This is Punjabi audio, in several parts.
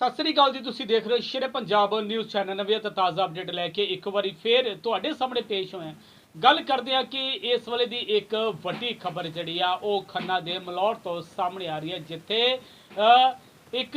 ਸਤਿ ਸ੍ਰੀ ਅਕਾਲ ਜੀ, ਤੁਸੀਂ ਦੇਖ ਰਹੇ ਹੋ ਸ਼ੇਰੇ ਪੰਜਾਬ ਨਿਊਜ਼ ਚੈਨਲ। ਨਵੀਂ ਅਤੇ ਤਾਜ਼ਾ ਅਪਡੇਟ ਲੈ ਕੇ ਇੱਕ ਵਾਰੀ ਫੇਰ ਤੁਹਾਡੇ ਸਾਹਮਣੇ ਪੇਸ਼ ਹੋਏ ਗੱਲ ਕਰਦੇ ਹਾਂ ਕਿ ਇਸ ਵੇਲੇ ਦੀ ਇੱਕ ਵੱਡੀ ਖਬਰ ਜਿਹੜੀ ਆ, ਉਹ ਖੰਨਾ ਦੇ ਮਲੌਰ ਤੋਂ ਸਾਹਮਣੇ ਆ ਰਹੀ ਹੈ, ਜਿੱਥੇ ਇੱਕ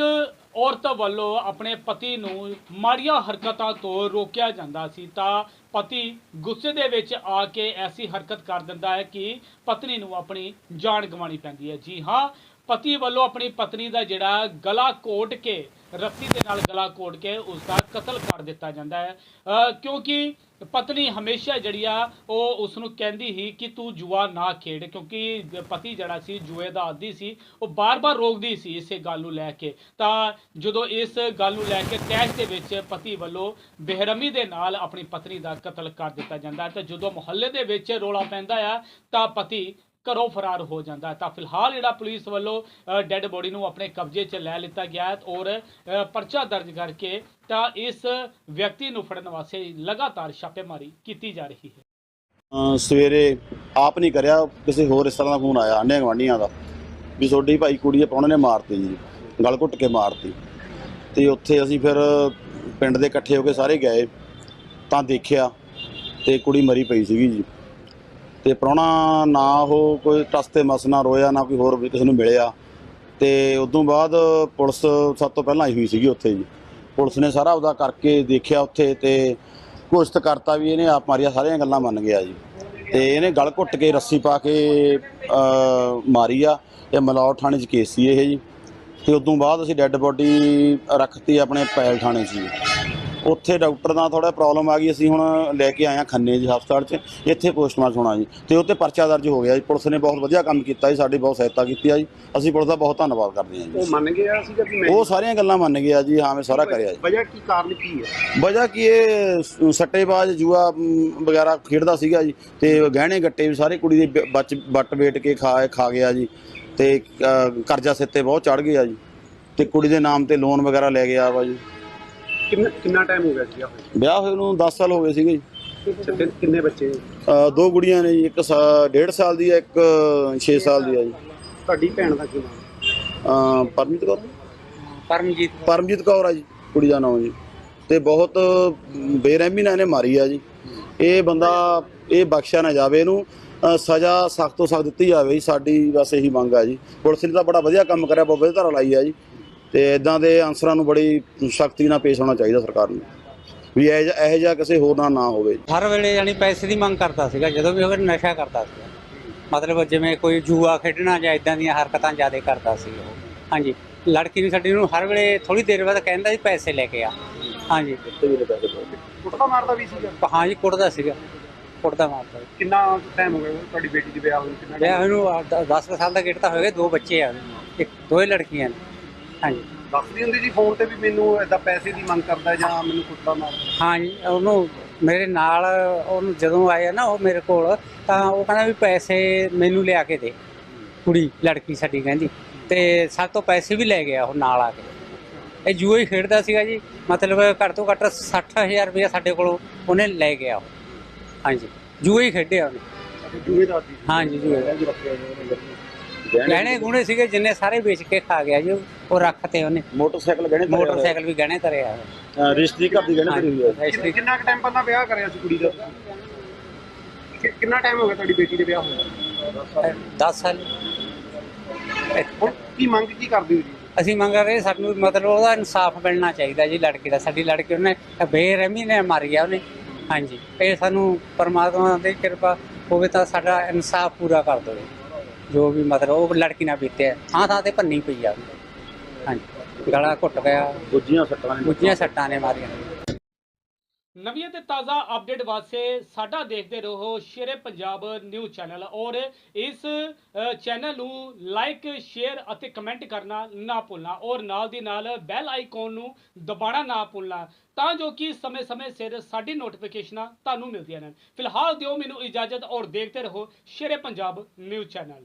ਔਰਤ ਵੱਲੋਂ ਆਪਣੇ ਪਤੀ ਨੂੰ ਮਾੜੀਆਂ ਹਰਕਤਾਂ ਤੋਂ ਰੋਕਿਆ ਜਾਂਦਾ ਸੀ। ਤਾਂ ਪਤੀ ਗੁੱਸੇ ਦੇ ਵਿੱਚ ਆ ਕੇ ਐਸੀ ਹਰਕਤ ਕਰ ਦਿੰਦਾ ਹੈ ਕਿ ਪਤਨੀ ਨੂੰ ਆਪਣੀ ਜਾਨ ਗਵਾਉਣੀ ਪੈਂਦੀ ਹੈ। ਜੀ ਹਾਂ, ਪਤੀ ਵੱਲੋਂ ਆਪਣੀ ਪਤਨੀ ਦਾ ਜਿਹੜਾ ਗਲਾ ਕੋਟ ਕੇ ਰੱਸੀ ਦੇ ਨਾਲ ਗਲਾ ਘੋਟ ਕੇ ਉਸ ਦਾ ਕਤਲ ਕਰ ਦਿੱਤਾ ਜਾਂਦਾ ਹੈ। ਕਿਉਂਕਿ ਪਤਨੀ ਹਮੇਸ਼ਾ ਜਿਹੜੀ ਆ, ਉਹ ਉਸ ਨੂੰ ਕਹਿੰਦੀ ਹੀ ਕਿ ਤੂੰ ਜੂਆ ਨਾ ਖੇਡ, ਕਿਉਂਕਿ ਪਤੀ ਜਿਹੜਾ ਸੀ, ਜੂਏ ਦਾ ਆਦੀ ਸੀ, ਉਹ ਬਾਰ-ਬਾਰ ਰੋਕਦੀ ਸੀ ਇਸੇ ਗੱਲ ਨੂੰ ਲੈ ਕੇ। ਤਾਂ ਜਦੋਂ ਇਸ ਗੱਲ ਨੂੰ ਲੈ ਕੇ ਤੈਸ਼ ਦੇ ਵਿੱਚ ਪਤੀ ਵੱਲੋਂ ਬੇਰਹਿਮੀ ਦੇ ਨਾਲ ਆਪਣੀ ਪਤਨੀ ਦਾ ਕਤਲ ਕਰ ਦਿੱਤਾ ਜਾਂਦਾ ਹੈ ਜਦੋਂ ਮੁਹੱਲੇ ਦੇ ਵਿੱਚ ਰੋਲਾ ਪੈਂਦਾ ਆ, ਤਾਂ ਪਤੀ ਘਰੋਂ ਫਰਾਰ ਹੋ ਜਾਂਦਾ ਹੈ। ਤਾਂ ਫਿਲਹਾਲ ਜਿਹੜਾ ਪੁਲਿਸ ਵੱਲੋਂ ਡੈੱਡ ਬੋਡੀ ਨੂੰ ਆਪਣੇ ਕਬਜ਼ੇ 'ਚ ਲੈ ਲਿੱਤਾ ਗਿਆ ਹੈ ਔਰ ਪਰਚਾ ਦਰਜ ਕਰਕੇ ਤਾਂ ਇਸ ਵਿਅਕਤੀ ਨੂੰ ਫੜਨ ਵਾਸਤੇ ਲਗਾਤਾਰ ਛਾਪੇਮਾਰੀ ਕੀਤੀ ਜਾ ਰਹੀ ਹੈ। ਸਵੇਰੇ ਆਪ ਨਹੀਂ ਕਰਿਆ, ਕਿਸੇ ਹੋਰ ਇਸ ਤਰ੍ਹਾਂ ਦਾ ਫੋਨ ਆਇਆ, ਆਂਢੀਆਂ ਗੁਆਂਢੀਆਂ ਦਾ, ਵੀ ਤੁਹਾਡੀ ਭਾਈ ਕੁੜੀ ਦੇ ਪਾਉਣੇ ਨੇ ਮਾਰਤੀ ਜੀ, ਗਲ ਘੁੱਟ ਕੇ ਮਾਰਤੀ। ਤੇ ਉੱਥੇ ਅਸੀਂ ਫਿਰ ਪਿੰਡ ਦੇ ਇਕੱਠੇ ਹੋ ਕੇ ਸਾਰੇ ਗਏ, ਤਾਂ ਦੇਖਿਆ ਤੇ ਕੁੜੀ ਮਰੀ ਪਈ ਸੀਗੀ ਜੀ। ਤੇ ਪ੍ਰਾਹੁਣਾ ਨਾ ਉਹ ਕੋਈ ਟਸਤੇ ਮਸ ਨਾ ਰੋਇਆ, ਨਾ ਕੋਈ ਹੋਰ ਵੀ ਕਿਸੇ ਨੂੰ ਮਿਲਿਆ। ਤੇ ਉਦੋਂ ਬਾਅਦ ਪੁਲਿਸ ਸਭ ਤੋਂ ਪਹਿਲਾਂ ਆਈ ਹੋਈ ਸੀਗੀ ਉੱਥੇ ਜੀ। ਪੁਲਿਸ ਨੇ ਸਾਰਾ ਉਹਦਾ ਕਰਕੇ ਦੇਖਿਆ ਉੱਥੇ ਤੇ ਘੋਸ਼ਿਤ ਕਰਤਾ ਵੀ ਇਹਨੇ ਆਪ ਮਾਰੀਆਂ, ਸਾਰੀਆਂ ਗੱਲਾਂ ਮੰਨ ਗਿਆ ਜੀ। ਤੇ ਇਹਨੇ ਗਲ ਘੁੱਟ ਕੇ ਰੱਸੀ ਪਾ ਕੇ ਮਾਰੀ ਆ। ਇਹ ਮਲੌਰ ਥਾਣੇ 'ਚ ਕੇਸ ਸੀ ਇਹ ਜੀ। ਤੇ ਉਦੋਂ ਬਾਅਦ ਅਸੀਂ ਡੈੱਡ ਬੋਡੀ ਰੱਖਤੀ ਆਪਣੇ ਪੈਲ ਥਾਣੇ 'ਚ ਜੀ। ਉੱਥੇ ਡਾਕਟਰ ਦਾ ਥੋੜਾ ਪ੍ਰੋਬਲਮ ਆ ਗਈ ਅਸੀਂ ਹੁਣ ਲੈ ਕੇ ਆਏ ਹਾਂ ਖੰਨੇ ਜੀ ਹਸਪਤਾਲ 'ਚ ਇੱਥੇ ਪੋਸਟਮਾਰਟਮ ਹੋਣਾ ਜੀ। ਤੇ ਉੱਤੇ ਪਰਚਾ ਦਰਜ ਹੋ ਗਿਆ ਜੀ। ਪੁਲਿਸ ਨੇ ਬਹੁਤ ਵਧੀਆ ਕੰਮ ਕੀਤਾ ਜੀ ਸਾਡੀ ਬਹੁਤ ਸਹਾਇਤਾ ਕੀਤੀ ਆ ਜੀ। ਅਸੀਂ ਪੁਲਿਸ ਦਾ ਬਹੁਤ ਧੰਨਵਾਦ ਕਰਦੇ ਹਾਂ ਉਹ ਜੀ ਮੰਨ ਗਿਆ ਵੀ ਮੈਂ ਉਹ ਸਾਰੀਆਂ ਗੱਲਾਂ ਮੰਨ ਗਿਆ ਜੀ ਹਾਂ ਮੈਂ ਸਾਰਾ ਕਰਿਆ ਜੀ। ਵਜ੍ਹਾ ਕੀ ਕਾਰਨ ਕੀ ਹੈ? ਵਜ੍ਹਾ ਕੀ ਇਹ ਸ- ਸੱਟੇਬਾਜ਼ ਜੂਆ ਵਗੈਰਾ ਖੇਡਦਾ ਸੀਗਾ ਜੀ। ਤੇ ਗਹਿਣੇ ਗੱਟੇ ਵੀ ਸਾਰੇ ਕੁੜੀ ਦੇ ਬੱਚ ਬੱਟ ਵੇਟ ਕੇ ਖਾ ਖਾ ਗਿਆ ਜੀ। ਤੇ ਕਰਜ਼ਾ ਸਿਰ ਤੇ ਬਹੁਤ ਚੜ ਗਿਆ ਜੀ। ਤੇ ਕੁੜੀ ਦੇ ਨਾਮ ਤੇ ਲੋਨ ਵਗੈਰਾ ਲੈ ਗਿਆ ਵਾ ਜੀ। ਕਿੰਨਾ ਕਿੰਨਾ ਟਾਈਮ ਹੋ ਗਿਆ ਸੀਗਾ ਹੋਏ? ਵਿਆਹ ਹੋਏ ਨੂੰ 10 ਸਾਲ ਹੋ ਗਏ ਸੀਗੇ ਜੀ। ਅੱਛਾ, ਤੇ ਕਿੰਨੇ ਬੱਚੇ ਅ, ਦੋ ਕੁੜੀਆਂ ਨੇ ਜੀ ਇੱਕ 1.5 ਸਾਲ ਦੀ ਹੈ ਇੱਕ 6 ਸਾਲ ਦੀ ਹੈ ਜੀ। ਤੁਹਾਡੀ ਭੈਣ ਦਾ ਕੀ ਨਾਮ? ਅ, ਪਰਮਜੀਤ ਕੌਰ। ਪਰਮਜੀਤ ਪਰਮਜੀਤ ਕੌਰ ਆ ਜੀ ਕੁੜੀ ਦਾ ਨਾਮ ਜੀ। ਤੇ ਬਹੁਤ ਬੇਰਹਿਮੀ ਨਾਲ ਇਹਨੇ ਮਾਰੀ ਆ ਜੀ। ਇਹ ਬੰਦਾ ਇਹ ਬਖਸ਼ਿਆ ਨਾ ਜਾਵੇ ਇਹਨੂੰ। ਅ, ਸਜ਼ਾ ਸਖਤ ਤੋਂ ਸਖਤ ਦਿੱਤੀ ਜਾਵੇ ਜੀ ਸਾਡੀ ਬਸ ਇਹੀ ਮੰਗ ਆ ਜੀ। ਪੁਲਿਸ ਨੇ ਤਾਂ ਬੜਾ ਵਧੀਆ ਕੰਮ ਕਰਿਆ ਬਹੁਤ ਵਧੀਆ ਧਾਰਾ ਲਾਈ ਆ ਜੀ। ਤੇ ਇਦਾਂ ਦੇ ਅਨਸਰਾਂ ਨੂੰ ਬੜੀ ਸਖਤੀ ਨਾਲ ਪੇਸ਼ ਹੋਣਾ ਚਾਹੀਦਾ ਸਰਕਾਰ ਨੂੰ ਵੀ ਇਹ ਜਿਹਾ ਇਹੋ ਜਿਹਾ ਕਿਸੇ ਹੋਰ ਨਾਲ ਨਾ ਹੋਵੇ। ਹਰ ਵੇਲੇ ਯਾਨੀ ਪੈਸੇ ਦੀ ਮੰਗ ਕਰਦਾ ਸੀਗਾ ਜਦੋਂ ਵੀ ਹੋਵੇ ਨਸ਼ਾ ਕਰਦਾ ਸੀਗਾ। ਮਤਲਬ ਜਿਵੇਂ ਕੋਈ ਜੂਆ ਖੇਡਣਾ ਜਾਂ ਇਦਾਂ ਦੀਆਂ ਹਰਕਤਾਂ ਜ਼ਿਆਦਾ ਕਰਦਾ ਸੀ ਉਹ। ਹਾਂਜੀ ਲੜਕੀ ਨੂੰ ਸਾਡੀ ਨੂੰ ਹਰ ਵੇਲੇ ਥੋੜੀ ਦੇਰ ਬਾਅਦ ਕਹਿੰਦਾ ਸੀ ਪੈਸੇ ਲੈ ਕੇ ਆ। ਹਾਂਜੀ। ਕੁੱਟਦਾ ਮਾਰਦਾ ਵੀ ਸੀਗਾ? ਹਾਂਜੀ ਕੁੱਟਦਾ ਸੀਗਾ। ਕੁੱਟਦਾ ਮਾਰਦਾ ਸੀ। ਕਿੰਨਾ ਟਾਈਮ ਹੋ ਗਿਆ ਤੁਹਾਡੀ ਬੇਟੀ ਦੇ ਵਿਆਹ ਹੋਏ ਨੂੰ? ਕਿੰਨਾ ਵਿਆਹ time? ਇਹਨੂੰ 10 ਸਾਲ ਦਾ ਗੇਟ ਤਾਂ ਹੋਏਗਾ ਦੋ ਬੱਚੇ ਆ। ਉਹਦੇ। ਇੱਕ ਦੋਏ ਲੜਕੀਆਂ ਨੇ। ਹਾਂਜੀ। ਦੱਸਦੀ ਹੁੰਦੀ ਜੀ ਫੋਨ ਤੇ ਵੀ ਮੈਨੂੰ ਏਦਾਂ ਪੈਸੇ ਦੀ ਮੰਗ ਕਰਦਾ ਜਾਂ ਮੈਨੂੰ ਕੁੱਟਦਾ ਮਾਰਦਾ ਹਾਂਜੀ ਉਹਨੂੰ ਮੇਰੇ ਨਾਲ ਉਹਨੂੰ ਜਦੋਂ ਆਇਆ ਨਾ ਉਹ ਮੇਰੇ ਕੋਲ ਤਾਂ ਉਹ ਕਹਿੰਦਾ ਵੀ ਪੈਸੇ ਮੈਨੂੰ ਲਿਆ ਕੇ ਦੇ ਕੁੜੀ ਲੜਕੀ ਸਾਡੀ ਕਹਿੰਦੀ। ਤੇ ਸਾਡੇ ਤੋਂ ਪੈਸੇ ਵੀ ਲੈ ਗਿਆ ਉਹ ਨਾਲ ਆ ਕੇ। ਇਹ ਜੂਏ ਹੀ ਖੇਡਦਾ ਸੀਗਾ ਜੀ ਮਤਲਬ ਘੱਟ ਤੋਂ ਘੱਟ 60000 ਰੁਪਏ ਸਾਡੇ ਕੋਲੋਂ ਉਹਨੇ ਲੈ ਗਿਆ ਉਹ। ਹਾਂਜੀ ਜੂਏ ਹੀ ਖੇਡਿਆ ਉਹਨੇ। ਜੂਏ ਦਾ ਆਦੀ ਹਾਂਜੀ ਜੂਏ। ਗਹਿਣੇ ਗੁਣੇ ਸੀਗੇ ਜਿੰਨੇ ਸਾਰੇ ਵੇਚ ਕੇ ਖਾ ਗਿਆ ਜੀ ਉਹ ਰੱਖਤੇ ਉਹਨੇ। ਮੋਟਰਸਾਈਕਲ ਗਹਿਣੇ। ਮੋਟਰਸਾਈਕਲ ਵੀ ਗਹਿਣੇ ਤਰਿਆ ਅ, ਰਿਸ਼ਤੇ ਘਰ ਦੀ ਗਹਿਣੇ ਧਰੀ ਹੋਈ ਕਿੰਨਾ ਕੁ ਟਾਈਮ ਪਹਿਲਾਂ ਵਿਆਹ ਕਰਿਆ ਸੀ ਕੁੜੀ ਦਾ? ਕਿ- ਕਿੰਨਾ ਟਾਈਮ ਹੋ ਗਿਆ ਤੁਹਾਡੀ ਬੇਟੀ ਦੇ ਵਿਆਹ ਹੋਏ 10 ਸਾਲ। ਹੁਣ ਕੀ ਮੰਗ ਕੀ ਕਰਦੇ ਹੋ ਜੀ? ਅਸੀਂ ਮੰਗ ਰਹੇ ਸਾਨੂੰ ਮਤਲਬ ਉਹਦਾ ਇਨਸਾਫ ਮਿਲਣਾ ਚਾਹੀਦਾ ਜੀ ਲੜਕੀ ਦਾ। ਸਾਡੀ ਲੜਕੀ ਉਹਨੇ ਬੇਰਹਿਮੀ ਨੇ ਮਾਰੀ ਆ ਉਹਨੇ। ਹਾਂਜੀ। ਇਹ ਸਾਨੂੰ ਪਰਮਾਤਮਾ ਦੀ ਕਿਰਪਾ ਹੋਵੇ ਤਾਂ ਸਾਡਾ ਇਨਸਾਫ ਪੂਰਾ ਕਰ ਦੇਵੇ। ਜੋ ਵੀ ਮਤਲਬ ਉਹ ਲੜਕੀ ਨਾਲ ਬੀਤਿਆ ਥਾਂ ਥਾਂ ਤੇ ਭੰਨੀ ਪਈ ਆ। ਉਹਨੂੰ। ਹਾਂਜੀ। ਗਲਾ ਘੁੱਟ ਗਿਆ। ਗੁੱਜੀਆਂ ਸੱਟਾਂ ਨੇ। ਗੁੱਜੀਆਂ ਸੱਟਾਂ ਨੇ ਮਾਰੀਆਂ। ਨਵੀਆਂ ਤੇ ਤਾਜ਼ਾ ਅਪਡੇਟ ਵਾਸਤੇ ਸਾਡਾ ਦੇਖਦੇ ਰਹੋ ਸ਼ੇਰੇ ਪੰਜਾਬ ਨਿਊਜ਼ ਚੈਨਲ ਔਰ ਇਸ ਅ, ਚੈਨਲ ਨੂੰ ਲਾਈਕ ਸ਼ੇਅਰ ਅਤੇ ਕਮੈਂਟ ਕਰਨਾ ਨਾ ਭੁੱਲਣਾ ਔਰ ਨਾਲ ਦੀ ਨਾਲ ਬੈਲ ਆਈਕਨ ਨੂੰ ਦਬਾਉਣਾ ਨਾ ਭੁੱਲਣਾ ਤਾਂ ਜੋ ਕਿ ਸਮੇਂ-ਸਮੇਂ ਸਿਰ ਸਾਡੀ ਨੋਟੀਫਿਕੇਸ਼ਨਾਂ ਤੁਹਾਨੂੰ ਮਿਲਦੀਆਂ ਰਹਿਣ। ਫਿਲਹਾਲ ਦਿਓ ਮੈਨੂੰ ਇਜਾਜ਼ਤ ਔਰ ਦੇਖਦੇ ਰਹੋ ਸ਼ੇਰੇ ਪੰਜਾਬ ਨਿਊਜ਼ ਚੈਨਲ।